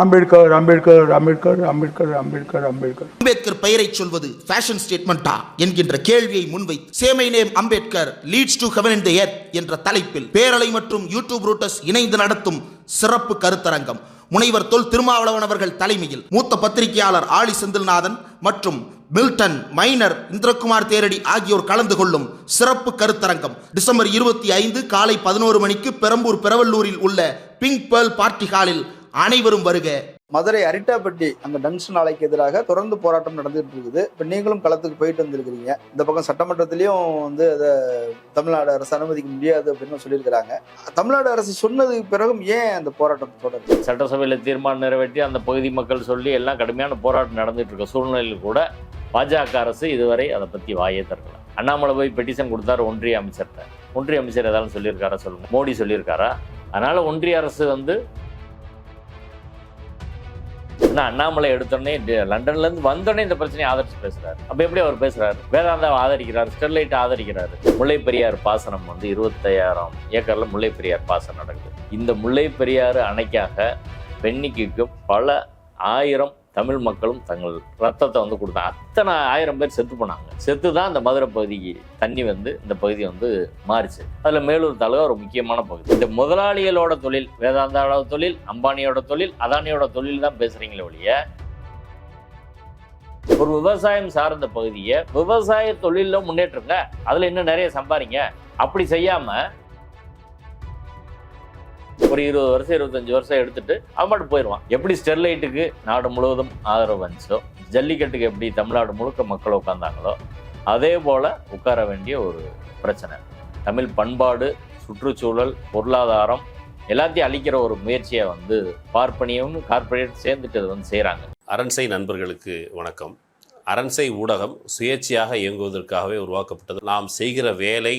அம்பேத்கர் அம்பேத்கர் அம்பேத்கர் அம்பேத்கர் அம்பேத்கர் அம்பேத்கர். அம்பேத்கர் பெயரை சொல்வது ஃபேஷன் ஸ்டேட்மெண்டா என்கின்ற கேள்வியை முன்வைத்து சேமை name Ambedkar leads to heaven in the earth என்ற தலைப்பில் பேரலை மற்றும் யூடியூப் ரூட்டர்ஸ் இணைந்து நடத்தும் சிறப்பு கருத்தரங்கம். முனைவர் தொல் திருமாவளவன் அவர்கள் தலைமையில் மூத்த பத்திரிகையாளர் ஆலி செந்தில்நாதன் மற்றும் மில்டன் மைனர் இந்திரகுமார் தேரடி ஆகியோர் கலந்து கொள்ளும் சிறப்பு கருத்தரங்கம். டிசம்பர் இருபத்தி ஐந்து காலை பதினோரு மணிக்கு பெரம்பூர் பெரவல்லூரில் உள்ள பிங்க் பேர்ல் பார்ட்டி ஹாலில் அனைவரும் வருக. மதுரை அரிட்டாப்பட்டி அந்த டங்ஷன் ஆலைக்கு எதிராக தொடர்ந்து போராட்டம் நடந்துட்டு இருக்குது. இப்போ நீங்களும் களத்துக்கு போயிட்டு வந்திருக்கிறீங்க. இந்த பக்கம் சட்டமன்றத்திலையும் வந்து அதை தமிழ்நாடு அரசு அனுமதிக்க முடியாது அப்படின்னு சொல்லியிருக்கிறாங்க. தமிழ்நாடு அரசு சொன்னதுக்கு பிறகும் ஏன் அந்த போராட்டம் தொடருது சட்டசபையில் தீர்மானம் நிறைவேற்றி அந்த பகுதி மக்கள் சொல்லி எல்லாம் கடுமையான போராட்டம் நடந்துட்டு இருக்க சூழ்நிலையில் கூட பாஜக அரசு இதுவரை அதை பற்றி வாயே திறக்கல. அண்ணாமலை போய் பெட்டிஷன் கொடுத்தாரு ஒன்றிய அமைச்சர்கிட்ட. ஒன்றிய அமைச்சர் ஏதாவது சொல்லியிருக்காரா சொல்லுங்க. மோடி சொல்லியிருக்காரா? அதனால ஒன்றிய அரசு வந்து ஏன்னா அண்ணாமலை எடுத்தோடனே லண்டன்லேருந்து வந்தோடனே இந்த பிரச்சனையை ஆதரிச்சு பேசுகிறாரு அப்போ எப்படி அவர் பேசுகிறாரு வேதாந்தாவை ஆதரிக்கிறார் ஸ்டெர்லைட் ஆதரிக்கிறாரு. முல்லை பெரியார் பாசனம் வந்து இருபத்தையாயிரம் ஏக்கரில் முல்லை பெரியார் பாசனம் நடக்குது. இந்த முல்லை பெரியாறு அணைக்காக பெண்ணிக்கு பல ஆயிரம் தமிழ் மக்களும் தங்கள் ரத்தத்தை வந்து கொடுத்தாங்க அத்தனை ஆயிரம் பேர் செத்து போனாங்க. செத்து தான் இந்த மதுரை பகுதிக்கு தண்ணி வந்து இந்த பகுதி வந்து மாறிச்சு. அதில் மேலூர் தாலுகா ஒரு முக்கியமான பகுதி. இந்த முதலாளிகளோட தொழில் வேதாந்தாவோட தொழில் அம்பானியோட தொழில் அதானியோட தொழில் தான் பேசுகிறீங்களே ஒழிய ஒரு விவசாயம் சார்ந்த பகுதியை விவசாய தொழிலில் முன்னேற்றுங்க. அதில் இன்னும் நிறைய சம்பாதிங்க. அப்படி செய்யாமல் ஒரு இருபது வருஷம் இருபத்தஞ்சு வருஷம் எடுத்துட்டு அவன் பாட்டு போயிடுவான். எப்படி ஸ்டெர்லைட்டுக்கு நாடு முழுவதும் ஆதரவு வந்துச்சோ ஜல்லிக்கட்டுக்கு எப்படி தமிழ்நாடு முழுக்க மக்கள் உட்கார்ந்தாங்களோ அதே போல உட்கார வேண்டிய ஒரு பிரச்சனை. தமிழ் பண்பாடு சுற்றுச்சூழல் பொருளாதாரம் எல்லாத்தையும் அழிக்கிற ஒரு முயற்சியை வந்து பார்ப்பனியும் கார்ப்பரேட் சேர்ந்துட்டு அது வந்து செய்கிறாங்க அரண்சை நண்பர்களுக்கு வணக்கம். அரண்சை ஊடகம் சுயேட்சையாக இயங்குவதற்காகவே உருவாக்கப்பட்டது. நாம் செய்கிற வேலை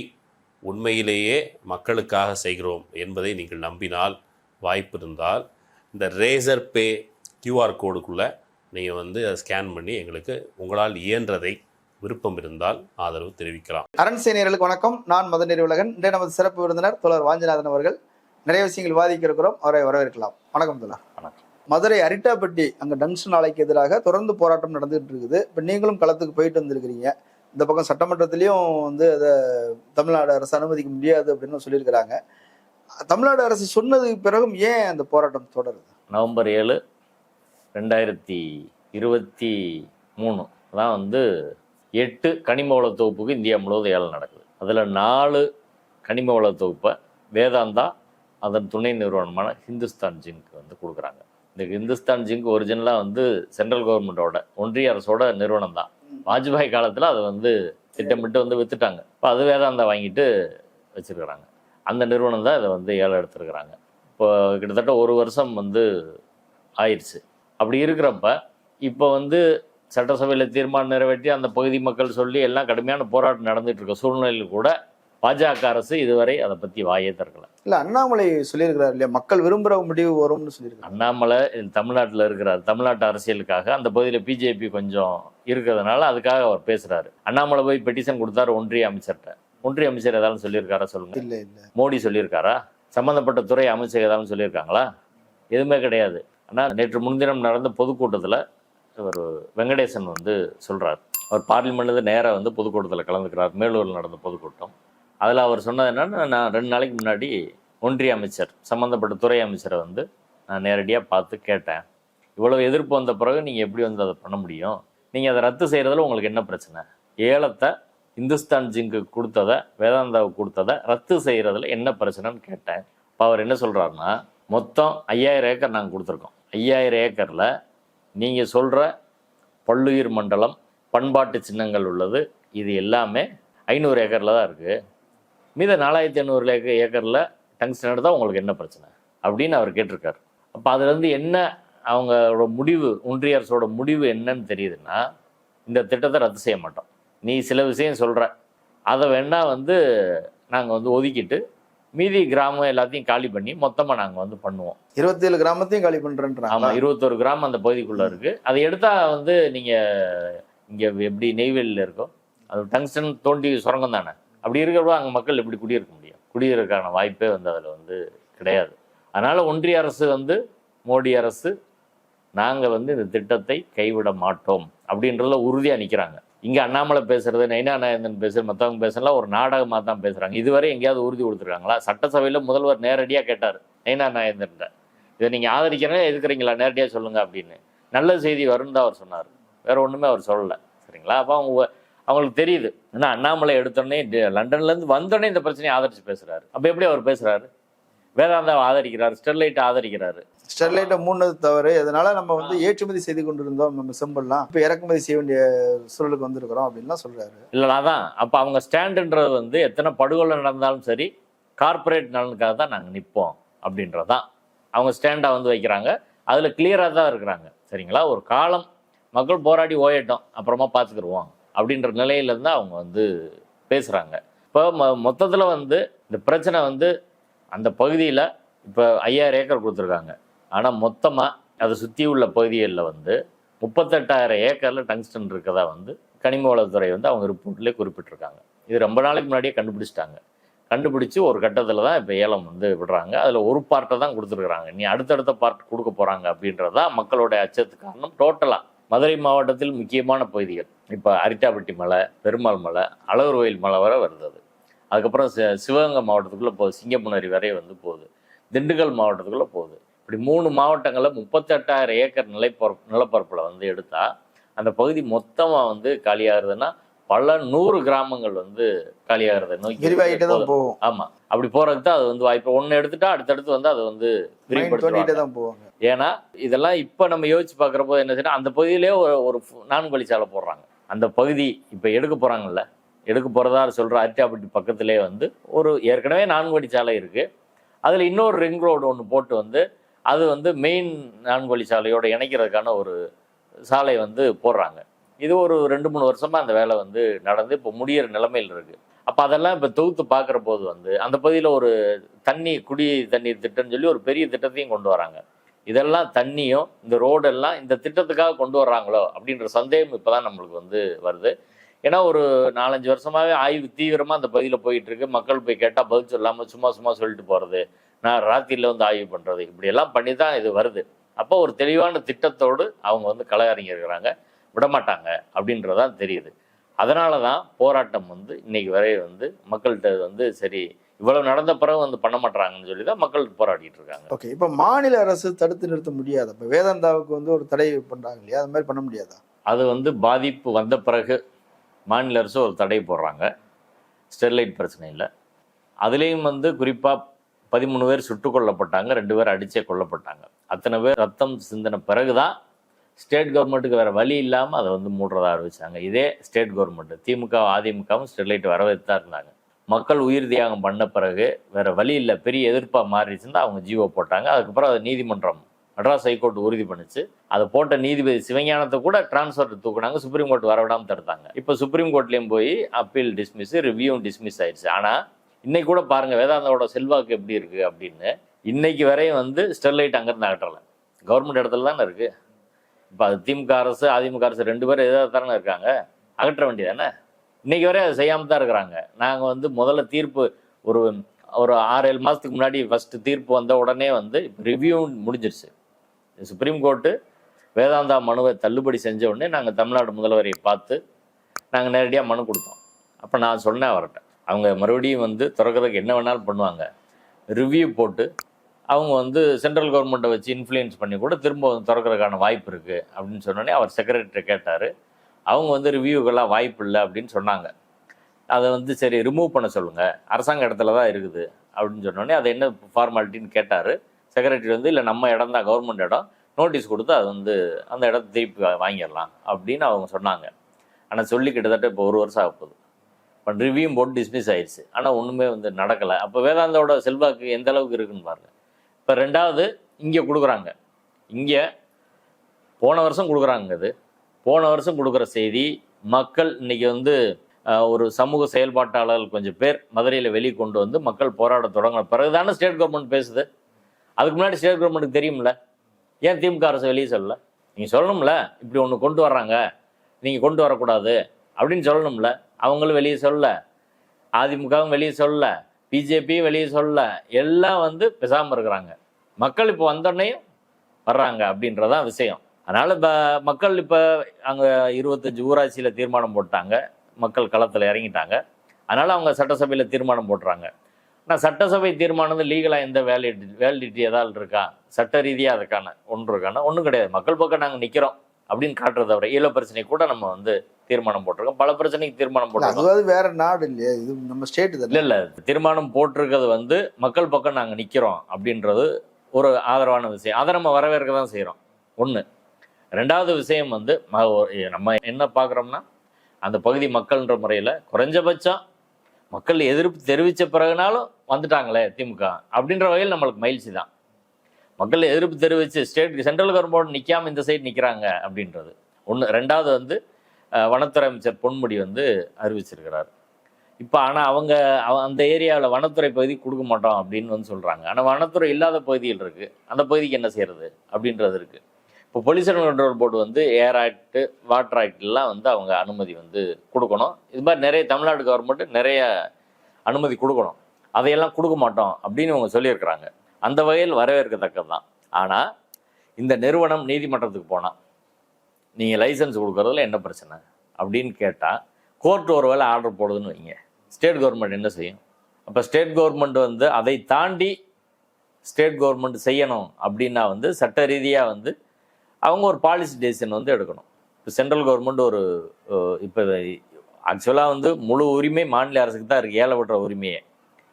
உண்மையிலேயே மக்களுக்காக செய்கிறோம் என்பதை நீங்கள் நம்பினால் வாய்ப்பு இருந்தால் இந்த ரேசர் பே கியூஆர் கோடுக்குள்ளே நீங்கள் வந்து அதை ஸ்கேன் பண்ணி எங்களுக்கு உங்களால் இயன்றதை விருப்பம் இருந்தால் ஆதரவு தெரிவிக்கலாம். அரண் சேனியர்களுக்கு வணக்கம். நான் மத நிறுவலகன் இன்றைய நமது சிறப்பு விருந்தினர் தோழர் வாஞ்சிநாதன் அவர்கள். நிறைய விஷயங்கள் வாதிக்க இருக்கிறோம் அவரை வரவேற்கலாம். வணக்கம் தோழர். வணக்கம். மதுரை அரிட்டாப்பட்டி அங்க டங்ஷன் ஆலைக்கு எதிராக தொடர்ந்து போராட்டம் நடந்துட்டு இருக்குது. இப்போ நீங்களும் களத்துக்கு போயிட்டு வந்திருக்கிறீங்க. இந்த பக்கம் சட்டமன்றத்திலையும் வந்து அதை தமிழ்நாடு அரசு அனுமதிக்க முடியாது அப்படின்னு சொல்லியிருக்கிறாங்க. தமிழ்நாடு அரசு சொன்னதுக்கு பிறகும் ஏன் அந்த போராட்டம் தொடருது? நவம்பர் ஏழு ரெண்டாயிரத்தி இருபத்தி மூணு தான் வந்து எட்டு கனிம வள தொகுப்புக்கு இந்தியா முழுவதும் ஏழை நடக்குது. அதில் நாலு கனிம வள தொகுப்பை வேதாந்தா அதன் துணை நிறுவனமான ஹிந்துஸ்தான் ஜிங்க் வந்து கொடுக்குறாங்க. இந்த ஹிந்துஸ்தான் ஜிங்க் ஒரிஜினலாக வந்து சென்ட்ரல் கவர்மெண்ட்டோட ஒன்றிய அரசோட நிறுவனம் தான் வாஜ்பாய் காலத்தில் அதை வந்து திட்டமிட்டு வந்து வித்துட்டாங்க. இப்போ அது வேதாந்தா வாங்கிட்டு வச்சுருக்குறாங்க. அந்த நிறுவனம் தான் இதை வந்து ஏழை எடுத்திருக்கிறாங்க. இப்போ கிட்டத்தட்ட ஒரு வருஷம் வந்து ஆயிடுச்சு. அப்படி இருக்கிறப்ப இப்போ வந்து சட்டசபையில் தீர்மானம் நிறைவேற்றி அந்த பகுதி மக்கள் சொல்லி எல்லாம் கடுமையான போராட்டம் நடந்துகிட்ருக்க இருக்க சூழ்நிலையில் கூட பாஜக அரசு இதுவரை அதை பற்றி வாயே திறக்கல. இல்ல அண்ணாமலை சொல்லியிருக்கிறார் இல்லையா? மக்கள் விரும்புகிற முடிவு வரும்னு சொல்லியிருக்காங்க அண்ணாமலை தமிழ்நாட்டில் இருக்கிறார். தமிழ்நாட்டு அரசியலுக்காக அந்த பகுதியில் பிஜேபி கொஞ்சம் இருக்கிறதுனால அதுக்காக அவர் பேசுறாரு. அண்ணாமலை போய் பெட்டிஷன் கொடுத்தாரு ஒன்றிய அமைச்சர்கிட்ட. ஒன்றிய அமைச்சர் ஏதாவது சொல்லியிருக்காரா சொல்லுங்க. இல்ல இல்ல. மோடி சொல்லியிருக்காரா? சம்பந்தப்பட்ட துறை அமைச்சர் ஏதாவது சொல்லியிருக்காங்களா? எதுவுமே கிடையாது. ஆனால் நேற்று முன்தினம் நடந்த பொதுக்கூட்டத்தில் இவர் வெங்கடேசன் வந்து சொல்றார். அவர் பார்லிமெண்ட்லேருந்து நேராக வந்து பொதுக்கூட்டத்தில் கலந்துக்கிறார். மேலூரில் நடந்த பொதுக்கூட்டம். அதில் அவர் சொன்னது என்னென்னா நான் ரெண்டு நாளைக்கு முன்னாடி ஒன்றிய அமைச்சர் சம்மந்தப்பட்ட துறை அமைச்சரை வந்து நான் நேரடியாக பார்த்து கேட்டேன். இவ்வளோ எதிர்ப்பு வந்த பிறகு நீங்கள் எப்படி வந்து அதை பண்ண முடியும்? நீங்கள் அதை ரத்து செய்கிறதுல உங்களுக்கு என்ன பிரச்சனை? ஏலத்தை இந்துஸ்தான் ஜிங்க்கு கொடுத்ததை வேதாந்தாவுக்கு கொடுத்ததை ரத்து செய்கிறதுல என்ன பிரச்சனைன்னு கேட்டேன். இப்போ அவர் என்ன சொல்கிறாருன்னா மொத்தம் ஐயாயிரம் ஏக்கர் நாங்கள் கொடுத்துருக்கோம். ஐயாயிரம் ஏக்கரில் நீங்கள் சொல்கிற பல்லுயிர் மண்டலம் பண்பாட்டு சின்னங்கள் உள்ளது இது எல்லாமே ஐநூறு ஏக்கரில் தான் இருக்குது மீத நாலாயிரத்தி ஐநூறு ஏக்கர் ஏக்கரில் டங்ஸ்டன் எடுத்தால் உங்களுக்கு என்ன பிரச்சனை? அப்படின்னு அவர் கேட்டிருக்காரு. அப்போ அதுலேருந்து என்ன அவங்களோட முடிவு ஒன்றிய அரசோட முடிவு என்னன்னு தெரியுதுன்னா இந்த திட்டத்தை ரத்து செய்ய மாட்டோம். நீ சில விஷயம் சொல்கிற அதை வேணா வந்து நாங்கள் வந்து ஒதுக்கிட்டு மீதி கிராமம் எல்லாத்தையும் காலி பண்ணி மொத்தமாக நாங்கள் வந்து பண்ணுவோம். இருபத்தேழு கிராமத்தையும் காலி பண்றேன்றாங்க ஆமாம் இருபத்தொரு கிராம் அந்த பகுதிக்குள்ளே இருக்குது அதை எடுத்தால் வந்து நீங்கள் இங்கே எப்படி நெய்வேலியில் இருக்கோ அது டங்ஸ்டன் தோண்டி சுரங்கம் தானே? அப்படி இருக்கிறப்ப அங்கே மக்கள் எப்படி குடியிருக்க முடியும்? குடியிருக்கான வாய்ப்பே வந்து அதில் வந்து கிடையாது. அதனால் ஒன்றிய அரசு வந்து மோடி அரசு நாங்கள் வந்து இந்த திட்டத்தை கைவிட மாட்டோம் அப்படின்றதுல உறுதியாக நிற்கிறாங்க இங்கே அண்ணாமலை பேசுறது நைனா நாயந்தன் பேசுறது மற்றவங்க பேசுறதுலாம் ஒரு நாடகமாக தான் பேசுகிறாங்க இதுவரை எங்கேயாவது உறுதி கொடுத்துருக்காங்களா? சட்டசபையில் முதல்வர் நேரடியாக கேட்டார் நைனா நாயந்தன்ட்ட. இதை நீங்கள் ஆதரிக்கிறேன் எதுக்குறீங்களா நேரடியாக சொல்லுங்கள் அப்படின்னு. நல்ல செய்தி வரும்னு தான் அவர் சொன்னார். வேற ஒன்றுமே அவர் சொல்லலை. சரிங்களா? அப்போ அவங்க அவங்களுக்கு தெரியுது. ஏன்னா அண்ணாமலை எடுத்தோடனே லண்டன்லேருந்து வந்தோடனே இந்த பிரச்சனையை ஆதரிச்சு பேசுறாரு. அப்போ எப்படி அவர் பேசுறாரு? வேதாந்தாவை ஆதரிக்கிறார் ஸ்டெர்லைட்டை ஆதரிக்கிறாரு. ஸ்டெர்லைட்டை மூணது தவறு. அதனால நம்ம வந்து ஏற்றுமதி செய்து கொண்டிருந்தோம் நம்ம செம்பல்லாம் இப்போ இறக்குமதி செய்ய வேண்டிய சூழலுக்கு வந்திருக்கிறோம் அப்படின்லாம் சொல்றாரு. இல்லை அதான். அப்போ அவங்க ஸ்டாண்டுன்றது வந்து எத்தனை படுகொலை நடந்தாலும் சரி கார்ப்பரேட் நலனுக்காக தான் நாங்கள் நிற்போம் அப்படின்றதான். அவங்க ஸ்டாண்டாக வந்து வைக்கிறாங்க. அதில் கிளியராக தான் இருக்கிறாங்க. சரிங்களா? ஒரு காலம் மக்கள் போராடி ஓயட்டும். அப்புறமா பார்த்துக்கிருவோம் அப்படின்ற நிலையிலேருந்து அவங்க வந்து பேசுகிறாங்க இப்போ மொ மொத்தத்தில் வந்து இந்த பிரச்சனை வந்து அந்த பகுதியில் இப்போ ஐயாயிரம் ஏக்கர் கொடுத்துருக்காங்க. ஆனால் மொத்தமாக அதை சுற்றி உள்ள பகுதிகளில் வந்து முப்பத்தெட்டாயிரம் ஏக்கரில் டங்ஸ்டன் இருக்கதா வந்து கனிம வளத்துறை வந்து அவங்க ரிப்போர்ட்லேயே குறிப்பிட்டிருக்காங்க. இது ரொம்ப நாளைக்கு முன்னாடியே கண்டுபிடிச்சிட்டாங்க. கண்டுபிடிச்சி ஒரு கட்டத்தில் தான் இப்போ ஏலம் வந்து விடுறாங்க. அதில் ஒரு பார்ட்டை தான் கொடுத்துருக்குறாங்க. நீ அடுத்தடுத்த பார்ட் கொடுக்க போகிறாங்க அப்படின்றதா மக்களுடைய அச்சத்துக்கு காரணம். டோட்டலாக மதுரை மாவட்டத்தில் முக்கியமான பகுதிகள். இப்போ அரிட்டாப்பட்டி மலை பெருமாள் மலை அழகர்கோயில் மலை வரை வருது அது அதுக்கப்புறம் சிவகங்கை மாவட்டத்துக்குள்ளே போகுது. சிங்கமுனரி வரை வந்து போகுது. திண்டுக்கல் மாவட்டத்துக்குள்ளே போகுது. இப்படி மூணு மாவட்டங்களில் முப்பத்தெட்டாயிரம் ஏக்கர் நிலைப்பரப்பு நிலப்பரப்பில் வந்து எடுத்தால் அந்த பகுதி மொத்தமாக வந்து காலியாகுதுன்னா பல நூறு கிராமங்கள் வந்து காலியாகிறத நோக்கி விரிவாகிட்டே தான் போகுது. போவோம் ஆமா. அப்படி போறதுக்கு தான் அது வந்து வாய்ப்பு. ஒன்று எடுத்துட்டா அடுத்தடுத்து வந்து அதை வந்து விரிவுபடுத்துவாங்க. தான் போவாங்க. ஏன்னா இதெல்லாம் இப்போ நம்ம யோசிச்சு பார்க்குறப்போ என்ன செய்யணும் அந்த பகுதியிலே ஒரு ஒரு ஃபு- நான்கு வழிச்சாலை போடுறாங்க. அந்த பகுதி இப்போ எடுக்க போகிறாங்கல்ல எடுக்க போகிறதா சொல்கிற அரிட்டாப்பட்டி பக்கத்திலே வந்து ஒரு ஏற்கனவே நான்கு வழிச்சாலை இருக்குது அதில் இன்னொரு ரிங் ரோடு ஒன்று போட்டு வந்து அது வந்து மெயின் நான்கு வழிச்சாலையோடு இணைக்கிறதுக்கான ஒரு சாலை வந்து போடுறாங்க. இது ஒரு ரெண்டு மூணு வருஷமாக அந்த வேலை வந்து நடந்து இப்போ முடியிற நிலைமையில் இருக்குது அப்போ அதெல்லாம் இப்போ தொகுத்து பார்க்குற போது வந்து அந்த பகுதியில் ஒரு தண்ணி குடி தண்ணீர் திட்டம்னு சொல்லி ஒரு பெரிய திட்டத்தையும் கொண்டு வராங்க. இதெல்லாம் தண்ணியும் இந்த ரோடெல்லாம் இந்த திட்டத்துக்காக கொண்டு வர்றாங்களோ அப்படின்ற சந்தேகம் இப்போ தான் நம்மளுக்கு வந்து வருது. ஏன்னா ஒரு நாலஞ்சு வருஷமாகவே ஆய்வு தீவிரமாக அந்த பகுதியில் போயிட்டு இருக்கு மக்கள் போய் கேட்டால் பதில் சொல்லாமல் சும்மா சும்மா சொல்லிட்டு போகிறது நான் ராத்திரியில் வந்து ஆய்வு பண்ணுறது இப்படியெல்லாம் பண்ணி தான் இது வருது. அப்போ ஒரு தெளிவான திட்டத்தோடு அவங்க வந்து களை இருக்கிறாங்க. விடமாட்டாங்க அப்படின்றதான் தெரியுது. அதனால தான் போராட்டம் வந்து இன்னைக்கு வரை வந்து மக்கள்கிட்ட வந்து சரி இவ்வளவு நடந்த பிறகு வந்து பண்ண மாட்டாங்கன்னு சொல்லி தான் மக்கள் போராடிட்டு இருக்காங்க. ஓகே இப்போ மாநில அரசு தடுத்து நிறுத்த முடியாது. இப்போ வேதாந்தாவுக்கு வந்து ஒரு தடை பண்றாங்க இல்லையா? அது மாதிரி பண்ண முடியாதா? அது வந்து பாதிப்பு வந்த பிறகு மாநில அரசு ஒரு தடை போடுறாங்க. ஸ்டெர்லைட் பிரச்சனை இல்லை. அதுலேயும் வந்து குறிப்பாக பதிமூணு பேர் சுட்டுக் கொல்லப்பட்டாங்க ரெண்டு பேர் அடிச்சே கொல்லப்பட்டாங்க. அத்தனை பேர் ரத்தம் சிந்தின பிறகு தான் ஸ்டேட் கவர்மெண்ட்டுக்கு வேறு வழி இல்லாமல் அதை வந்து மூடுறதா அறிவிச்சாங்க. இதே ஸ்டேட் கவர்மெண்ட் திமுக அதிமுகவும் ஸ்டெர்லைட் வரவேற்று தான் இருந்தாங்க. மக்கள் உயிர் தியாகம் பண்ண பிறகு வேற வழி இல்லை பெரிய எதிர்ப்பாக மாறிடுச்சுன்னா அவங்க ஜீவோ போட்டாங்க. அதுக்கப்புறம் அது நீதிமன்றம் மெட்ராஸ் ஹைகோர்ட் உறுதி பண்ணுச்சு. அதை போட்ட நீதிபதி சிவஞானத்தை கூட டிரான்ஸ்ஃபர் தூக்குனாங்க சுப்ரீம் கோர்ட் வரவிடாமல் தடுத்தாங்க. இப்போ சுப்ரீம் கோர்ட்லேயும் போய் அப்பீல் டிஸ்மிஸ் ரிவ்யூவும் டிஸ்மிஸ் ஆயிடுச்சு. ஆனால் இன்னைக்கு கூட பாருங்க வேதாந்தாவோட செல்வாக்கு எப்படி இருக்கு அப்படின்னு இன்னைக்கு வரையும் வந்து ஸ்டெர்லைட் அங்கேருந்து அகற்றலை கவர்மெண்ட் இடத்துல தானே இருக்கு. இப்போ அது திமுக அரசு அதிமுக அரசு ரெண்டு பேரும் எதாவது தானே இருக்காங்க. அகற்ற வேண்டியதானே இன்னைக்கு வரை அதை செய்யாமல் தான் இருக்கிறாங்க. நாங்கள் வந்து முதல்ல தீர்ப்பு ஒரு ஒரு ஆறு ஏழு மாதத்துக்கு முன்னாடி ஃபஸ்ட்டு தீர்ப்பு வந்த உடனே வந்து ரிவ்யூ முடிஞ்சிருச்சு. சுப்ரீம் கோர்ட்டு வேதாந்தா மனுவை தள்ளுபடி செஞ்ச உடனே நாங்கள் தமிழ்நாடு முதல்வரை பார்த்து நாங்கள் நேரடியாக மனு கொடுத்தோம். அப்போ நான் சொன்னேன் அவர்கிட்ட. அவங்க மறுபடியும் வந்து திறக்கிறதுக்கு என்ன வேணாலும் பண்ணுவாங்க. ரிவ்யூ போட்டு அவங்க வந்து சென்ட்ரல் கவர்மெண்ட்டை வச்சு இன்ஃப்ளூயன்ஸ் பண்ணி கூட திரும்ப வந்து திறக்கிறதுக்கான வாய்ப்பு இருக்குது அப்படின்னு சொன்னோடனே அவர் செக்ரட்டரி கேட்டார். அவங்க வந்து ரிவ்யூக்கெல்லாம் வாய்ப்பு இல்லை அப்படின்னு சொன்னாங்க. அதை வந்து சரி ரிமூவ் பண்ண சொல்லுங்கள் அரசாங்க இடத்துல தான் இருக்குது அப்படின்னு சொன்னோடனே அதை என்ன ஃபார்மாலிட்டின்னு கேட்டார். செக்ரட்டரி வந்து இல்லை நம்ம இடம் தான் கவர்மெண்ட் இடம். நோட்டீஸ் கொடுத்து அது வந்து அந்த இடத்த திருப்பி வாங்கிடலாம். அப்படின்னு அவங்க சொன்னாங்க. ஆனால் சொல்லி கிட்டத்தட்ட இப்போ ஒரு வருஷம் ஆக போகுது. இப்போ ரிவ்யூ போட்டு டிஸ்மிஸ் ஆயிடுச்சு ஆனால் ஒன்றுமே வந்து நடக்கலை. அப்போ வேதாந்தோட செல்வாக்கு எந்த அளவுக்கு இருக்குன்னு பாருங்கள் இப்போ ரெண்டாவது இங்கே கொடுக்குறாங்க. இங்கே போன வருஷம் கொடுக்குறாங்க அது போன வருஷம் கொடுக்குற செய்தி மக்கள் இன்னைக்கு வந்து ஒரு சமூக செயல்பாட்டாளர்கள் கொஞ்சம் பேர் மதுரையில் வெளியே கொண்டு வந்து மக்கள் போராட தொடங்கின பிறகுதானே ஸ்டேட் கவர்மெண்ட் பேசுது. அதுக்கு முன்னாடி ஸ்டேட் கவர்மெண்ட்டுக்கு தெரியும்ல? ஏன் திமுக அரசு வெளியே சொல்லல? நீங்கள் சொல்லணும்ல? இப்படி ஒன்று கொண்டு வர்றாங்க. நீங்கள் கொண்டு வரக்கூடாது. அப்படின்னு சொல்லணும்ல? அவங்களும் வெளியே சொல்லல. அதிமுகவும் வெளியே சொல்லல. பிஜேபியும் வெளியே சொல்லல. எல்லாம் வந்து பேசாமல் இருக்கிறாங்க. மக்கள் இப்போ வந்தோடனே வர்றாங்க அப்படின்றதான் விஷயம். அதனால இப்போ மக்கள் இப்போ அங்கே இருபத்தஞ்சு ஊராட்சியில் தீர்மானம் போட்டாங்க. மக்கள் களத்தில் இறங்கிட்டாங்க. அதனால அவங்க சட்டசபையில் தீர்மானம் போட்டுறாங்க ஆனால் சட்டசபை தீர்மானம் லீகலாக எந்த வேலிடி வேலிடிட்டி ஏதாவது இருக்கா? சட்ட ரீதியாக அதுக்கான ஒன்று இருக்கானா? ஒன்றும் கிடையாது. மக்கள் பக்கம் நாங்கள் நிற்கிறோம் அப்படின்னு காட்டுறத விட ஈழ பிரச்சனை கூட நம்ம வந்து தீர்மானம் போட்டிருக்கோம். பல பிரச்சனைக்கு தீர்மானம் போட்டிருக்கோம். அதுவாது வேற நாடு இல்லையா. இது நம்ம ஸ்டேட் இல்ல இல்ல. தீர்மானம் போட்டிருக்கிறது வந்து மக்கள் பக்கம் நாங்க நிக்கிறோம் அப்படின்றது ஒரு ஆதரவான விஷயம். அதை நம்ம வரவேற்க தான் செய்யறோம் ஒண்ணு. ரெண்டாவது விஷயம் வந்து நம்ம என்ன பார்க்குறோம்னா அந்த பகுதி மக்கள்ன்ற முறையில் குறைஞ்சபட்சம் மக்கள் எதிர்ப்பு தெரிவித்த பிறகுனாலும் வந்துட்டாங்களே திமுக அப்படின்ற வகையில் நம்மளுக்கு மகிழ்ச்சி தான். மக்கள் எதிர்ப்பு தெரிவித்து ஸ்டேட் சென்ட்ரல் கவர்மெண்ட் நிற்காம இந்த சைடு நிற்கிறாங்க அப்படின்றது. ஒன்று ரெண்டாவது வந்து வனத்துறை அமைச்சர் பொன்முடி வந்து அறிவிச்சிருக்கிறார். இப்போ ஆனால் அவங்க அவ- அந்த ஏரியாவில் வனத்துறை பகுதி கொடுக்க மாட்டோம் அப்படின்னு வந்து சொல்கிறாங்க ஆனால் வனத்துறை இல்லாத பகுதியில் இருக்குது அந்த பகுதிக்கு என்ன செய்கிறது அப்படின்றது இருக்குது இப்போ பொல்யூஷன் கண்ட்ரோல் போர்டு வந்து ஏர் ஆக்ட்டு வாட்டர் ஆக்ட்லாம் வந்து அவங்க அனுமதி வந்து கொடுக்கணும். இது மாதிரி நிறைய தமிழ்நாடு கவர்மெண்ட்டு நிறைய அனுமதி கொடுக்கணும். அதையெல்லாம் கொடுக்க மாட்டோம் அப்படின்னு அவங்க சொல்லியிருக்கிறாங்க. அந்த வகையில் வரவேற்கத்தக்கது தான் ஆனால் இந்த நிறுவனம் நீதிமன்றத்துக்கு போனால் நீங்கள் லைசன்ஸ் கொடுக்குறதுல என்ன பிரச்சனை? அப்படின்னு கேட்டால் கோர்ட் ஒரு வேளை ஆர்டர் போடுதுன்னு வைங்க. ஸ்டேட் கவர்மெண்ட் என்ன செய்யும்? அப்போ ஸ்டேட் கவர்மெண்ட் வந்து அதை தாண்டி ஸ்டேட் கவர்மெண்ட் செய்யணும் அப்படின்னா வந்து சட்ட ரீதியாக வந்து அவங்க ஒரு பாலிசி டெசிஷன் வந்து எடுக்கணும். இப்போ சென்ட்ரல் கவர்மெண்ட் ஒரு இப்போ ஆக்சுவலாக வந்து முழு உரிமை மாநில அரசுக்கு தான் இருக்குது ஏழை விடுற உரிமையே.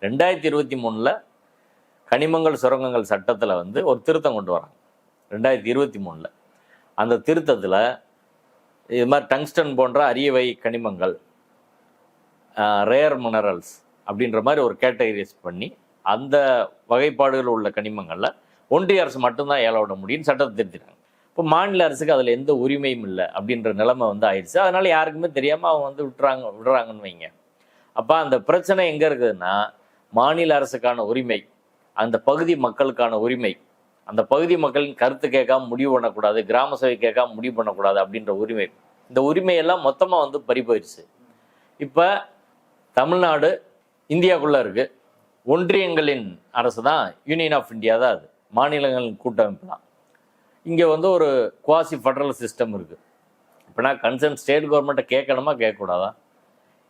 ரெண்டாயிரத்தி இருபத்தி மூணில் கனிமங்கள் சுரங்கங்கள் சட்டத்தில் வந்து ஒரு திருத்தம் கொண்டு வராங்க. ரெண்டாயிரத்தி இருபத்தி மூணில். அந்த திருத்தத்தில் இது மாதிரி டங்ஸ்டன் போன்ற அரியவை கனிமங்கள் ரேர் மினரல்ஸ் அப்படின்ற மாதிரி ஒரு கேட்டகரைஸ் பண்ணி அந்த வகைப்பாடுகள் உள்ள கனிமங்களில் ஒன்றிய அரசு மட்டும்தான் ஏல விட முடியும்னு சட்டத்தை திருத்திட்டாங்க. இப்போ மாநில அரசுக்கு அதில் எந்த உரிமையும் இல்லை அப்படின்ற நிலைமை வந்து ஆயிடுச்சு. அதனால யாருக்குமே தெரியாமல் அவங்க வந்து விட்டுறாங்க விடுறாங்கன்னு வைங்க. அப்போ அந்த பிரச்சனை எங்கே இருக்குதுன்னா மாநில அரசுக்கான உரிமை அந்த பகுதி மக்களுக்கான உரிமை அந்த பகுதி மக்களின் கருத்து கேட்காம முடிவு பண்ணக்கூடாது கிராம சபை கேட்காம முடிவு பண்ணக்கூடாது அப்படின்ற உரிமை. இந்த உரிமையெல்லாம் மொத்தமாக வந்து பறி போயிடுச்சு. இப்போ தமிழ்நாடு இந்தியாக்குள்ளே இருக்குது ஒன்றியங்களின் அரசு தான் யூனியன் ஆஃப் இந்தியா தான் அது. மாநிலங்களின் கூட்டமைப்பு தான் இங்கே வந்து ஒரு குவாசி ஃபெடரல் சிஸ்டம் இருக்குது இப்போ நான் கன்சர்ன் ஸ்டேட் கவர்மெண்ட்டை கேட்கணுமா? கேட்கக்கூடாதா?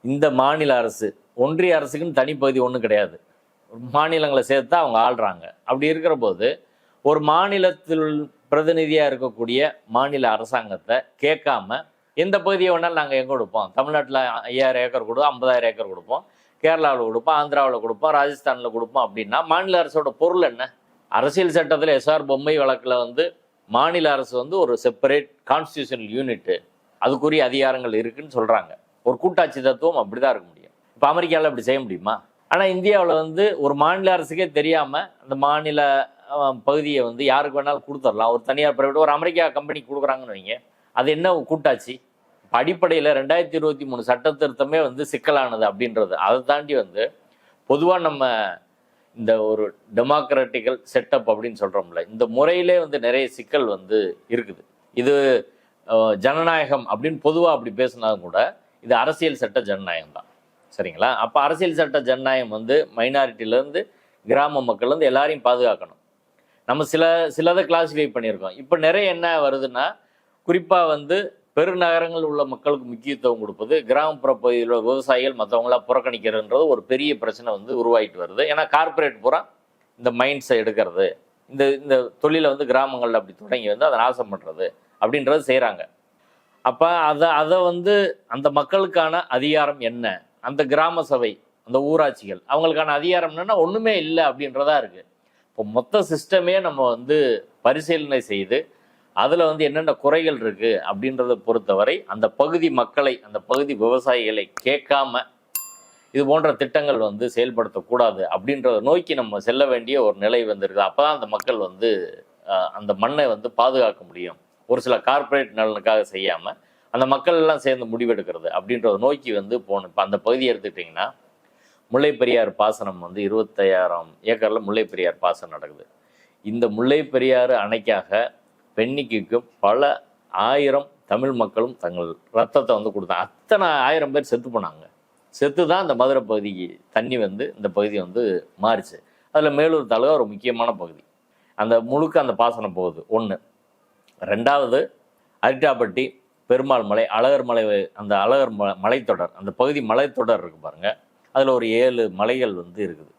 இந்த மாநில அரசு ஒன்றிய அரசுக்குன்னு தனிப்பகுதி ஒன்றும் கிடையாது. மாநிலங்களை சேர்த்து தான் அவங்க ஆள்றாங்க. அப்படி இருக்கிற போது ஒரு மாநிலத்தில் பிரதிநிதியாக இருக்கக்கூடிய மாநில அரசாங்கத்தை கேட்காம எந்த பகுதியை வேணாலும் நாங்கள் எங்கே கொடுப்போம்? தமிழ்நாட்டில் ஐயாயிரம் ஏக்கர் கொடுப்போம் ஐம்பதாயிரம் ஏக்கர் கொடுப்போம். கேரளாவில் கொடுப்போம் ஆந்திராவில் கொடுப்போம் ராஜஸ்தானில் கொடுப்போம் அப்படின்னா மாநில அரசோட பொருள் என்ன? அரசியல் சட்டத்தில் எஸ்ஆர் பொம்மை வழக்கில் வந்து மாநில அரசு வந்து ஒரு செப்பரேட் கான்ஸ்டியூஷனல் யூனிட்டு அதுக்குரிய அதிகாரங்கள் இருக்குன்னு சொல்கிறாங்க ஒரு கூட்டாட்சி தத்துவம் அப்படி தான் இருக்க முடியும். இப்போ அமெரிக்காவில் அப்படி செய்ய முடியுமா? ஆனால் இந்தியாவில் வந்து ஒரு மாநில அரசுக்கே தெரியாமல் அந்த மாநில பகுதியை வந்து யாருக்கு வேணாலும் கொடுத்துடலாம். ஒரு தனியார் பிரைவேட் ஒரு அமெரிக்கா கம்பெனி கொடுக்குறாங்கன்னு வைங்க. அது என்ன கூட்டாட்சி? அடிப்படையில் ரெண்டாயிரத்தி இருபத்தி மூணு சட்ட திருத்தமே வந்து சிக்கலானது அப்படின்றது. அதை தாண்டி வந்து பொதுவாக நம்ம இந்த ஒரு டெமோக்ராட்டிக்கல் செட்டப் அப்படின்னு சொல்கிறோம்ல இந்த முறையிலே வந்து நிறைய சிக்கல் வந்து இருக்குது. இது ஜனநாயகம் அப்படின்னு பொதுவாக அப்படி பேசினாலும் கூட இது அரசியல் சட்ட ஜனநாயகம் தான். சரிங்களா? அப்போ அரசியல் சட்ட ஜனநாயகம் வந்து மைனாரிட்டிலேருந்து கிராம மக்கள்லேருந்து எல்லாரையும் பாதுகாக்கணும். நம்ம சில சிலதை கிளாஸிஃபை பண்ணியிருக்கோம். இப்போ நிறைய என்ன வருதுன்னா குறிப்பாக வந்து பெருநகரங்களில் உள்ள மக்களுக்கு முக்கியத்துவம் கொடுப்பது கிராமப்புற பகுதியில் உள்ள விவசாயிகள் மற்றவங்களா புறக்கணிக்கிறதுன்றது ஒரு பெரிய பிரச்சனை வந்து உருவாகிட்டு வருது. ஏன்னா கார்ப்பரேட் பூரா இந்த மைண்ட்ஸை எடுக்கிறது இந்த இந்த தொழிலை வந்து கிராமங்களில் அப்படி தொடங்கி வந்து அதை நாசம் பண்ணுறது அப்படின்றது செய்கிறாங்க அப்போ அதை அதை வந்து அந்த மக்களுக்கான அதிகாரம் என்ன? அந்த கிராம சபை அந்த ஊராட்சிகள் அவங்களுக்கான அதிகாரம் என்னென்னா ஒன்றுமே இல்லை அப்படின்றதா இருக்குது இப்போ மொத்த சிஸ்டமே நம்ம வந்து பரிசீலனை செய்து அதில் வந்து என்னென்ன குறைகள் இருக்கு அப்படின்றத பொறுத்தவரை அந்த பகுதி மக்களை அந்த பகுதி விவசாயிகளை கேட்காம இது போன்ற திட்டங்கள் வந்து செயல்படுத்தக்கூடாது அப்படின்றத நோக்கி நம்ம செல்ல வேண்டிய ஒரு நிலை வந்திருக்கு. அப்பதான் அந்த மக்கள் வந்து அந்த மண்ணை வந்து பாதுகாக்க முடியும். ஒரு சில கார்ப்பரேட் நலனுக்காக செய்யாமல் அந்த மக்கள் எல்லாம் சேர்ந்து முடிவெடுக்கிறது அப்படின்றத நோக்கி வந்து போகணும். இப்போ அந்த பகுதியை எடுத்துக்கிட்டிங்கன்னா முல்லை பெரியார் பாசனம் வந்து இருபத்தையாயிரம் ஏக்கரில் முல்லை பெரியார் பாசனம் நடக்குது. இந்த முல்லை பெரியாறு அணைக்காக பெண்ணிக்கும் பல ஆயிரம் தமிழ் மக்களும் தங்கள் ரத்தத்தை வந்து கொடுத்தாங்க அத்தனை ஆயிரம் பேர் செத்து போனாங்க. செத்து தான் இந்த மதுரை பகுதிக்கு தண்ணி வந்து இந்த பகுதி வந்து மாறிச்சு. அதில் மேலூர் தாலுகா ஒரு முக்கியமான பகுதி. அந்த முழுக்க அந்த பாசனம் போகுது. ஒன்று ரெண்டாவது அரிட்டாப்பட்டி பெருமாள் மலை அழகர் மலை அந்த அழகர் ம மலைத்தொடர் அந்த பகுதி மலைத்தொடர் இருக்கு பாருங்கள் அதில் ஒரு ஏழு மலைகள் வந்து இருக்குது.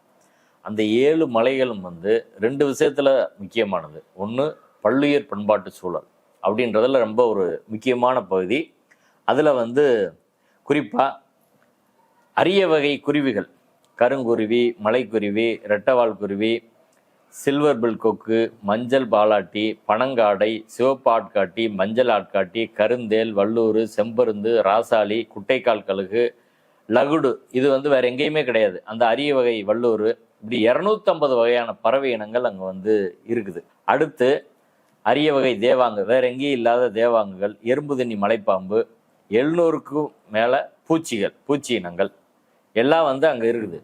அந்த ஏழு மலைகளும் வந்து ரெண்டு விஷயத்தில் முக்கியமானது. ஒன்று பல்லுயிர் பண்பாட்டு சூழல் அப்படின்றதில் ரொம்ப ஒரு முக்கியமான பகுதி. அதில் வந்து குறிப்பாக அரிய வகை குருவிகள் கருங்குருவி மலைக்குருவி ரெட்டவால் குருவி சில்வர் பில் கொக்கு மஞ்சள் பாலாட்டி பனங்காடை சிவப்பு ஆட்காட்டி மஞ்சள் ஆட்காட்டி கருந்தேல் வல்லூர் செம்பருந்து ராசாலி குட்டைக்கால் கழுகு லகுடு. இது வந்து வேற எங்கேயுமே கிடையாது. அந்த அரிய வகை வல்லூர் இப்படி இரநூத்தம்பது வகையான பறவை இனங்கள் அங்கே வந்து இருக்குது. அடுத்து அரிய வகை தேவாங்கு. வேற எங்கேயும் இல்லாத தேவாங்குகள் எறும்பு தண்ணி மலைப்பாம்பு எழுநூறுக்கும் மேலே பூச்சிகள் பூச்சி இனங்கள். எல்லாம் வந்து அங்கே இருக்குது.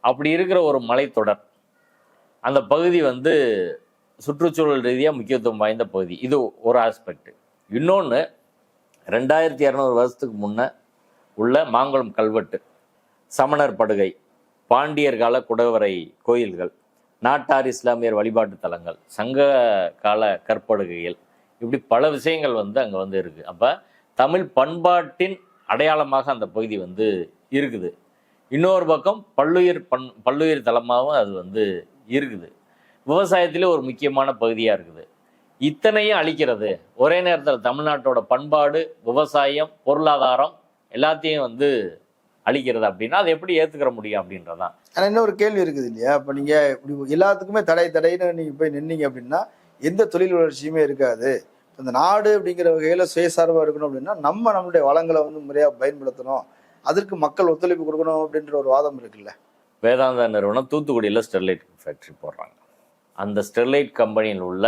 அப்படி இருக்கிற ஒரு மலைத்தொடர். அந்த பகுதி வந்து சுற்றுச்சூழல் ரீதியாக முக்கியத்துவம் வாய்ந்த பகுதி. இது ஒரு ஆஸ்பெக்ட் இன்னொன்று ரெண்டாயிரத்தி இரநூறு வருஷத்துக்கு முன்ன உள்ள மாங்குளம் கல்வெட்டு சமணர் படுகை பாண்டியர் கால குடவரை கோயில்கள். நாட்டார் இஸ்லாமியர் வழிபாட்டு தலங்கள் சங்க கால கற்படுகைகள் இப்படி பல விஷயங்கள் வந்து அங்கே வந்து இருக்குது அப்போ தமிழ் பண்பாட்டின் அடையாளமாக அந்த பகுதி வந்து இருக்குது. இன்னொரு பக்கம் பல்லுயிர் பண் பல்லுயிர் தலமாகவும் அது வந்து இருக்குது. விவசாயத்திலே ஒரு முக்கியமான பகுதியாக இருக்குது. இத்தனையும் அழிக்கிறது. ஒரே நேரத்தில் தமிழ்நாட்டோட பண்பாடு விவசாயம் பொருளாதாரம் எல்லாத்தையும் வந்து அழிக்கிறது அப்படின்னா அதை எப்படி ஏற்றுக்கிற முடியும் அப்படின்றதான் ஆனா இன்னொரு கேள்வி இருக்குது இல்லையா? இப்ப நீங்க இப்படி எல்லாத்துக்குமே தடை தடைன்னு நீங்க போய் நின்னீங்க அப்படின்னா எந்த தொழில் வளர்ச்சியுமே இருக்காது. இந்த நாடு அப்படிங்கிற வகையில சுயசார்பா இருக்கணும் அப்படின்னா நம்ம நம்மளுடைய வளங்களை வந்து முறையா பயன்படுத்தணும். அதற்கு மக்கள் ஒத்துழைப்பு கொடுக்கணும் அப்படின்ற ஒரு வாதம் இருக்குல்ல? வேதாந்தா நிறுவனம் தூத்துக்குடியில் ஸ்டெர்லைட் ஃபேக்ட்ரி போடுறாங்க. அந்த ஸ்டெர்லைட் கம்பெனியில் உள்ள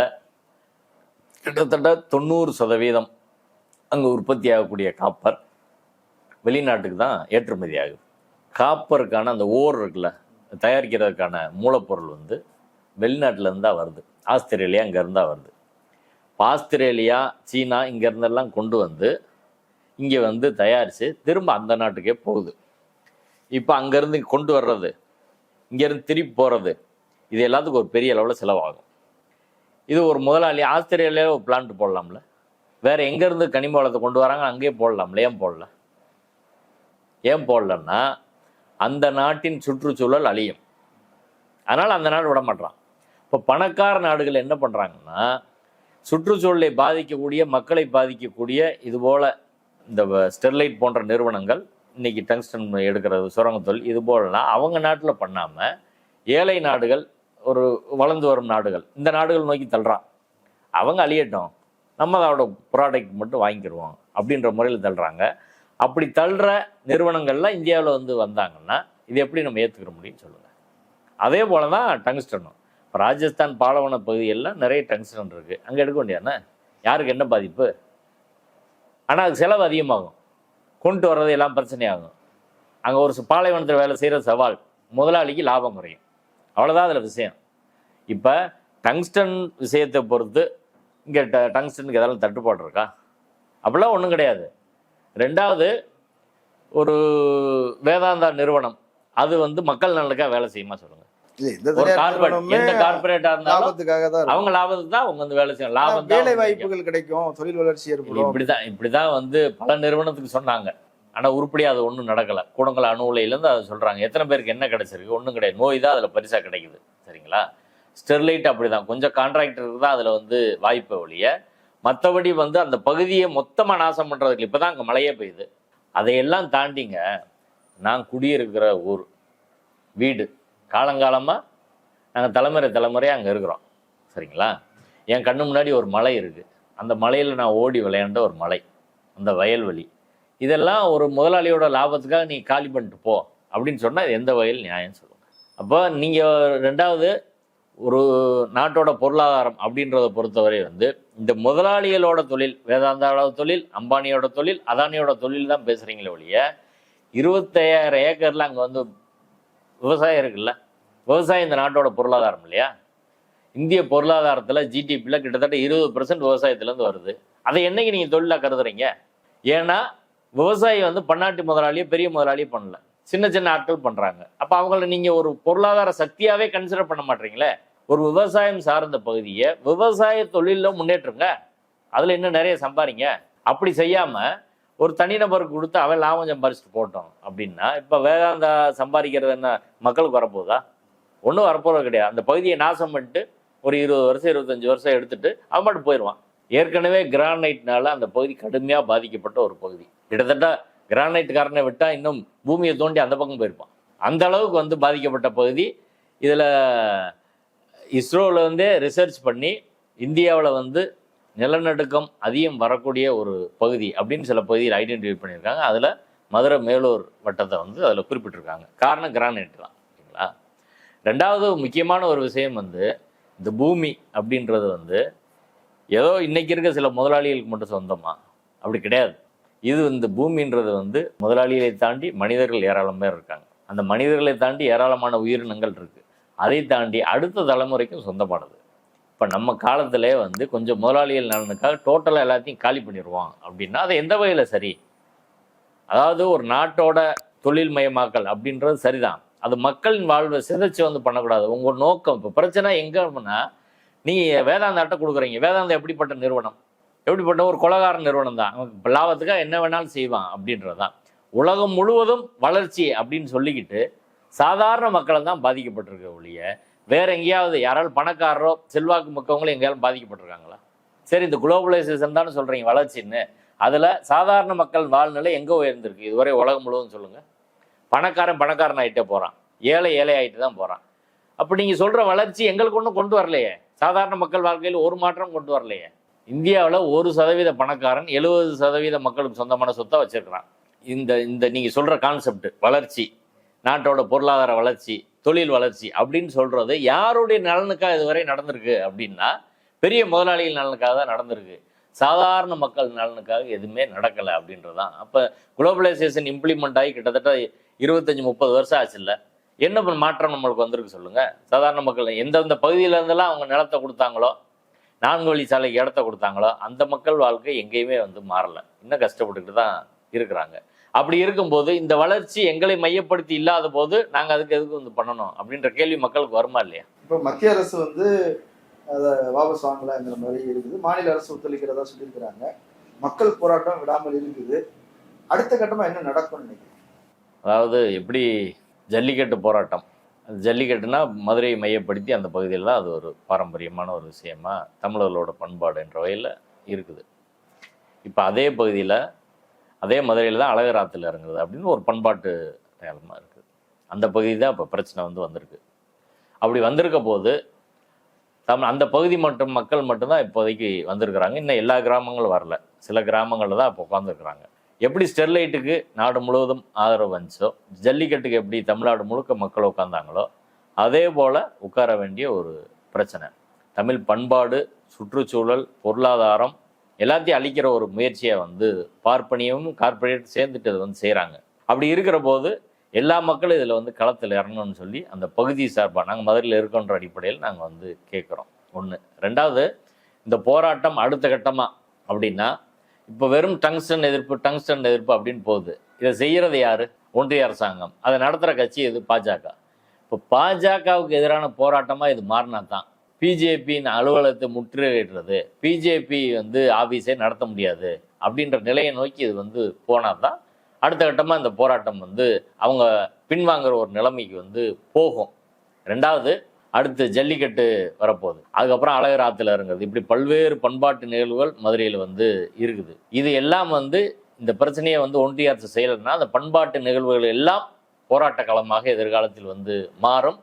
கிட்டத்தட்ட தொண்ணூறு சதவீதம் அங்கே உற்பத்தி ஆகக்கூடிய காப்பர் வெளிநாட்டுக்கு தான் ஏற்றுமதி ஆகுது காப்பருக்கான அந்த ஓர் இருக்குல்ல தயாரிக்கிறதுக்கான மூலப்பொருள் வந்து வெளிநாட்டிலேருந்து தான் வருது. ஆஸ்திரேலியா இங்கேருந்து தான் வருது. இப்போ ஆஸ்திரேலியா சீனா இங்கேருந்தெல்லாம் கொண்டு வந்து இங்கே வந்து தயாரித்து திரும்ப அந்த நாட்டுக்கே போகுது. இப்போ அங்கேருந்து கொண்டு வர்றது இங்கேருந்து திருப்பி போகிறது இது எல்லாத்துக்கும் ஒரு பெரிய அளவில் செலவாகும். இது ஒரு முதலாளி ஆஸ்திரேலியாவில் ஒரு பிளான்ட் போடலாம்ல. வேறு எங்கேருந்து கனிம வளத்தை கொண்டு வராங்க அங்கேயே போடலாம்ல ஏன் போடல? ஏன் போடலன்னா அந்த நாட்டின் சுற்றுச்சூழல் அழியும். அதனால் அந்த நாடு விட மாட்றான். இப்போ பணக்கார நாடுகள் என்ன பண்ணுறாங்கன்னா சுற்றுச்சூழலை பாதிக்கக்கூடிய மக்களை பாதிக்கக்கூடிய இதுபோல் இந்த ஸ்டெர்லைட் போன்ற நிறுவனங்கள் இன்னைக்கு டங்ஸ்டன் எடுக்கிறது சுரங்கத்தொல் இது போலலாம் அவங்க நாட்டில் பண்ணாமல் ஏழை நாடுகள் ஒரு வளர்ந்து வரும் நாடுகள் இந்த நாடுகள் நோக்கி தள்ளுறான். அவங்க அழியட்டும். நம்ம அதோட ப்ராடக்ட் மட்டும் வாங்கிக்கிடுவோம் அப்படின்ற முறையில் தள்ளுறாங்க. அப்படி தள்ளுற நிறுவனங்கள்லாம் இந்தியாவில் வந்து வந்தாங்கன்னா இது எப்படி நம்ம ஏற்றுக்கிற முடியும்னு சொல்லுங்கள் அதே போல தான் டங்ஸ்டனும். இப்போ ராஜஸ்தான் பாலவன பகுதியெல்லாம் நிறைய டங்ஸ்டன் இருக்குது அங்கே எடுக்க வேண்டியதானே? யாருக்கு என்ன பாதிப்பு? ஆனால் அது செலவு அதிகமாகும். கொண்டு வர்றது எல்லாம் பிரச்சனையாகும். அங்கே ஒரு பாலைவனத்தில் வேலை செய்கிற சவால் முதலாளிக்கு லாபம் குறையும். அவ்வளோதான் அதில் விஷயம். இப்போ டங்ஸ்டன் விஷயத்தை பொறுத்து இங்கே ட டங்ஸ்டனுக்கு ஏதாவது தட்டுப்பாடு இருக்கா? அப்படிலாம் ஒன்றும் கிடையாது. ரெண்டாவது ஒரு வேதாந்தா நிறுவனம். அது வந்து மக்கள் நலனுக்காக வேலை செய்யுமா சொல்லுங்க. அவங்க லாபத்துக்கு தான் அவங்க வந்து வேலை செய்யணும் லாபம் வேலை வாய்ப்புகள் கிடைக்கும் தொழில் வளர்ச்சி ஏற்படும். இப்படிதான் இப்படிதான் வந்து பல நிறுவனத்துக்கு சொன்னாங்க. ஆனா உருப்படியா அது ஒன்றும் நடக்கல. கூடங்குள அணு உலையிலேருந்து அதை சொல்றாங்க. எத்தனை பேருக்கு என்ன கிடைச்சிருக்கு? ஒன்றும் கிடையாது. நோய் தான் அதுல பரிசா கிடைக்குது. சரிங்களா? ஸ்டெர்லைட் அப்படிதான். கொஞ்சம் கான்ட்ராக்டருக்கு தான் அதுல வந்து வாய்ப்பை ஒழிய மற்றபடி வந்து அந்த பகுதியை மொத்தமாக நாசம் பண்ணுறதுக்கு இப்போ தான் அங்கே மழையே பெய்யுது. அதையெல்லாம் தாண்டிங்க நான் குடியிருக்கிற ஊர் வீடு. காலங்காலமாக நாங்கள் தலைமுறை தலைமுறையாக அங்கே இருக்கிறோம். சரிங்களா? என் கண்ணு முன்னாடி ஒரு மலை இருக்குது அந்த மலையில் நான் ஓடி விளையாண்ட ஒரு மலை. அந்த வயல்வெளி இதெல்லாம் ஒரு முதலாளியோட லாபத்துக்காக நீ காலி பண்ணிட்டு போ அப்படின்னு சொன்னால் எந்த வயல் நியாயம் சொல்லுங்க அப்போ நீங்கள் ரெண்டாவது ஒரு நாட்டோட பொருளாதாரம் அப்படின்றத பொறுத்தவரை வந்து இந்த முதலாளிகளோட தொழில் வேதாந்தாவோட தொழில் அம்பானியோட தொழில் அதானியோட தொழில் தான் பேசுகிறீங்களே ஒழிய இருபத்தையாயிரம் ஏக்கரில் அங்கே வந்து விவசாயம் இருக்குல்ல? விவசாயம் இந்த நாட்டோட பொருளாதாரம் இல்லையா? இந்திய பொருளாதாரத்தில் ஜிடிபியில் கிட்டத்தட்ட இருபது பர்சன்ட் விவசாயத்துலேருந்து வருது. அதை என்னைக்கு நீங்கள் தொழிலாக கருதுறீங்க? ஏன்னா விவசாயி வந்து பன்னாட்டு முதலாளியோ பெரிய முதலாளியோ பண்ணல. சின்ன சின்ன ஆட்கள் பண்ணுறாங்க அப்போ அவங்கள நீங்கள் ஒரு பொருளாதார சக்தியாகவே கன்சிடர் பண்ண மாட்டீங்களே? ஒரு விவசாயம் சார்ந்த பகுதியை விவசாய தொழிலில் முன்னேற்றுங்க. அதில் இன்னும் நிறைய சம்பாதிங்க. அப்படி செய்யாமல் ஒரு தனிநபருக்கு கொடுத்து அவன் லாபம் சம்பாரிச்சுட்டு போட்டோம் அப்படின்னா இப்போ வேதாந்தா சம்பாதிக்கிறது என்ன மக்களுக்கு வரப்போகுதா? ஒன்றும் வரப்போகிறது கிடையாது. அந்த பகுதியை நாசம் பண்ணிட்டு ஒரு இருபது வருஷம் இருபத்தஞ்சி வருஷம் எடுத்துட்டு அவன் மட்டும் போயிடுவான். ஏற்கனவே கிரானைட்னால அந்த பகுதி கடுமையாக பாதிக்கப்பட்ட ஒரு பகுதி. கிட்டத்தட்ட கிரானைட்காரனை விட்டால் இன்னும் பூமியை தோண்டி அந்த பக்கம் போயிருப்பான். அந்த அளவுக்கு வந்து பாதிக்கப்பட்ட பகுதி. இதில் இஸ்ரோவில் வந்து ரிசர்ச் பண்ணி இந்தியாவில் வந்து நிலநடுக்கம் அதிகம் வரக்கூடிய ஒரு பகுதி அப்படின்னு சில பகுதியில் ஐடென்டிஃபை பண்ணியிருக்காங்க. அதில் மதுரை மேலூர் வட்டத்தை வந்து அதில் குறிப்பிட்டிருக்காங்க. காரணம் கிரானைட் தான் ஓகேங்களா? ரெண்டாவது முக்கியமான ஒரு விஷயம் வந்து இந்த பூமி அப்படின்றது வந்து ஏதோ இன்றைக்கி இருக்க சில முதலாளிகளுக்கு மட்டும் சொந்தமா? அப்படி கிடையாது. இது இந்த பூமின்றது வந்து முதலாளிகளை தாண்டி மனிதர்கள் ஏராளம் பேர் இருக்காங்க. அந்த மனிதர்களை தாண்டி ஏராளமான உயிரினங்கள் இருக்குது அதை தாண்டி அடுத்த தலைமுறைக்கும் சொந்தமானது. இப்போ நம்ம காலத்திலே வந்து கொஞ்சம் முதலாளிகள் நலனுக்காக டோட்டலாக எல்லாத்தையும் காலி பண்ணிடுவோம் அப்படின்னா அது எந்த வகையில் சரி? அதாவது ஒரு நாட்டோட தொழில் மயமாக்கல் அப்படின்றது சரிதான். அது மக்களின் வாழ்வை சிதைச்சு வந்து பண்ணக்கூடாது. உங்கள் நோக்கம் இப்போ பிரச்சனை எங்கன்னா வேதாந்த அட்டை கொடுக்குறீங்க. வேதாந்தம் எப்படிப்பட்ட நிறுவனம்? எப்படிப்பட்ட ஒரு கொலகார நிறுவனம் தான்? அவன் லாபத்துக்காக என்ன வேணாலும் செய்வான் அப்படின்றது தான் உலகம் முழுவதும் வளர்ச்சி அப்படின்னு சொல்லிக்கிட்டு சாதாரண மக்களும் தான் பாதிக்கப்பட்டிருக்க ஒழிய வேற எங்கேயாவது யாராவது பணக்காரரோ செல்வாக்கு மிக்கவங்களும் எங்கேயாலும் பாதிக்கப்பட்டிருக்காங்களா? சரி இந்த குளோபலைசேஷன் தானே சொல்கிறீங்க வளர்ச்சின்னு. அதில் சாதாரண மக்கள் வாழ்நிலை எங்கே உயர்ந்திருக்கு? இதுவரை உலகம் முழுவதும் சொல்லுங்கள் பணக்காரன் பணக்காரன் ஆகிட்டே போகிறான் ஏழை ஏழை ஆயிட்டு தான் போகிறான் அப்போ நீங்கள் சொல்கிற வளர்ச்சி எங்களுக்கு ஒன்றும் கொண்டு வரலையே. சாதாரண மக்கள் வாழ்க்கையில் ஒரு மாற்றம் கொண்டு வரலையே. இந்தியாவில் ஒரு சதவீத பணக்காரன் எழுபது சதவீத மக்களுக்கு சொந்தமான சொத்தை வச்சிருக்கிறான். இந்த இந்த நீங்கள் சொல்கிற கான்செப்ட் வளர்ச்சி. நாட்டோட பொருளாதார வளர்ச்சி தொழில் வளர்ச்சி அப்படின்னு சொல்றது யாருடைய நலனுக்காக இதுவரை நடந்திருக்கு அப்படின்னா பெரிய முதலாளிகள் நலனுக்காக தான் நடந்திருக்கு. சாதாரண மக்கள் நலனுக்காக எதுவுமே நடக்கலை அப்படின்றது தான் அப்போ குளோபலைசேஷன் இம்ப்ளிமெண்ட் ஆகி கிட்டத்தட்ட இருபத்தஞ்சி முப்பது வருஷம் ஆச்சு இல்லை. என்ன பண்ண மாற்றம் நம்மளுக்கு வந்திருக்கு சொல்லுங்க. சாதாரண மக்கள் எந்தெந்த பகுதியில இருந்தெல்லாம் அவங்க நிலத்தை கொடுத்தாங்களோ நான்கு வழி சாலைக்கு இடத்த கொடுத்தாங்களோ அந்த மக்கள் வாழ்க்கை எங்கேயுமே வந்து மாறல. இன்னும் கஷ்டப்பட்டுக்கிட்டு தான் இருக்கிறாங்க. அப்படி இருக்கும்போது இந்த வளர்ச்சி எங்களை மையப்படுத்தி இல்லாத போது நாங்க அதுக்கு எதுக்கு வந்து பண்ணணும் அப்படின்ற கேள்வி மக்களுக்கு வருமா இல்லையா? இப்போ மத்திய அரசு வந்து அதை வாபஸ் வாங்கலாங்கிற மாதிரி இருக்குது. மாநில அரசு ஒத்துழைக்கிறதா சொல்லியிருக்கிறாங்க. மக்கள் போராட்டம் விடாமல் இருக்குது. அடுத்த கட்டமா என்ன நடக்கும்னு நினைக்கிறேன் அதாவது எப்படி ஜல்லிக்கட்டு போராட்டம்? ஜல்லிக்கட்டுனா மதுரையை மையப்படுத்தி அந்த பகுதியில் தான் அது ஒரு பாரம்பரியமான ஒரு விஷயமா தமிழர்களோட பண்பாடு என்ற வகையில் இருக்குது. இப்போ அதே பகுதியில் அதே மதுரையில் தான் அழகர் ஆற்றுல இறங்குறது அப்படின்னு ஒரு பண்பாட்டு அடையாளமாக இருக்குது அந்த பகுதி தான் இப்போ பிரச்சனை வந்து வந்திருக்கு. அப்படி வந்திருக்க போது தம் அந்த பகுதி மட்டும் மக்கள் மட்டும்தான் இப்போதைக்கு வந்திருக்கிறாங்க. இன்னும் எல்லா கிராமங்களும் வரல. சில கிராமங்களில் தான் இப்போ உட்காந்துருக்குறாங்க எப்படி ஸ்டெர்லைட்டுக்கு நாடு முழுவதும் ஆதரவு வந்துச்சோ ஜல்லிக்கட்டுக்கு எப்படி தமிழ்நாடு முழுக்க மக்கள் உட்காந்தாங்களோ அதே போல் உட்கார வேண்டிய ஒரு பிரச்சனை. தமிழ் பண்பாடு சுற்றுச்சூழல் பொருளாதாரம் எல்லாத்தையும் அழிக்கிற ஒரு முயற்சியை வந்து பார்ப்பனியும் கார்பரேட் சேர்ந்துட்டு இதை வந்து செய்கிறாங்க அப்படி இருக்கிற போது எல்லா மக்களும் இதில் வந்து களத்தில் இறங்கணும்னு சொல்லி அந்த பகுதி சார்பாக நாங்கள் மதுரையில் இருக்கோன்ற அடிப்படையில் நாங்கள் வந்து கேட்குறோம். ஒன்று ரெண்டாவது இந்த போராட்டம் அடுத்த கட்டமாக அப்படின்னா இப்போ வெறும் டங்ஸ்டன் எதிர்ப்பு டங்ஸ்டன் எதிர்ப்பு அப்படின்னு போகுது. இதை செய்கிறது யார்? ஒன்றிய அரசாங்கம். அதை நடத்துகிற கட்சி இது பாஜக. இப்போ பாஜகவுக்கு எதிரான போராட்டமாக இது மாறினா தான் பிஜேபியின் அலுவலகத்தை முற்றுகையிடுறது. பிஜேபி வந்து ஆஃபீஸே நடத்த முடியாது அப்படின்ற நிலையை நோக்கி இது வந்து போனால் தான் அடுத்த கட்டமாக இந்த போராட்டம் வந்து அவங்க பின்வாங்குற ஒரு நிலைமைக்கு வந்து போகும். ரெண்டாவது அடுத்து ஜல்லிக்கட்டு வரப்போகுது. அதுக்கப்புறம் அழகர் ஆற்றுல இறங்குறது. இப்படி பல்வேறு பண்பாட்டு நிகழ்வுகள் மதுரையில் வந்து இருக்குது. இது எல்லாம் வந்து இந்த பிரச்சனையை வந்து ஒன்றிய அரசு செய்யலைன்னா அந்த பண்பாட்டு நிகழ்வுகள் எல்லாம் போராட்ட களமாக எதிர்காலத்தில் வந்து மாறும்.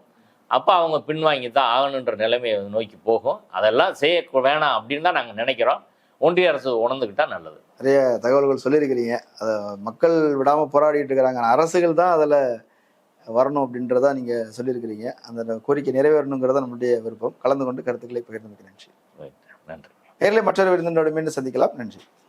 அப்போ அவங்க பின்வாங்கி தான் ஆகணுன்ற நிலைமையை நோக்கி போகும். அதெல்லாம் செய்ய வேணாம் அப்படின்னு தான் நாங்கள் நினைக்கிறோம். ஒன்றிய அரசு உணர்ந்துக்கிட்டா நல்லது. நிறைய தகவல்கள் சொல்லியிருக்கிறீங்க. அதை மக்கள் விடாம போராடிட்டு இருக்கிறாங்க. அரசுகள் தான் அதில் வரணும் அப்படின்றதா நீங்க சொல்லியிருக்கிறீங்க. அந்த கோரிக்கை நிறைவேறணுங்கிறத நம்மளுடைய விருப்பம். கலந்து கொண்டு கருத்துக்களை பகிர்ந்து நன்றி. நன்றி. நேரில் மற்றொரு விருந்தினோட மீண்டும் சந்திக்கலாம். நன்றி.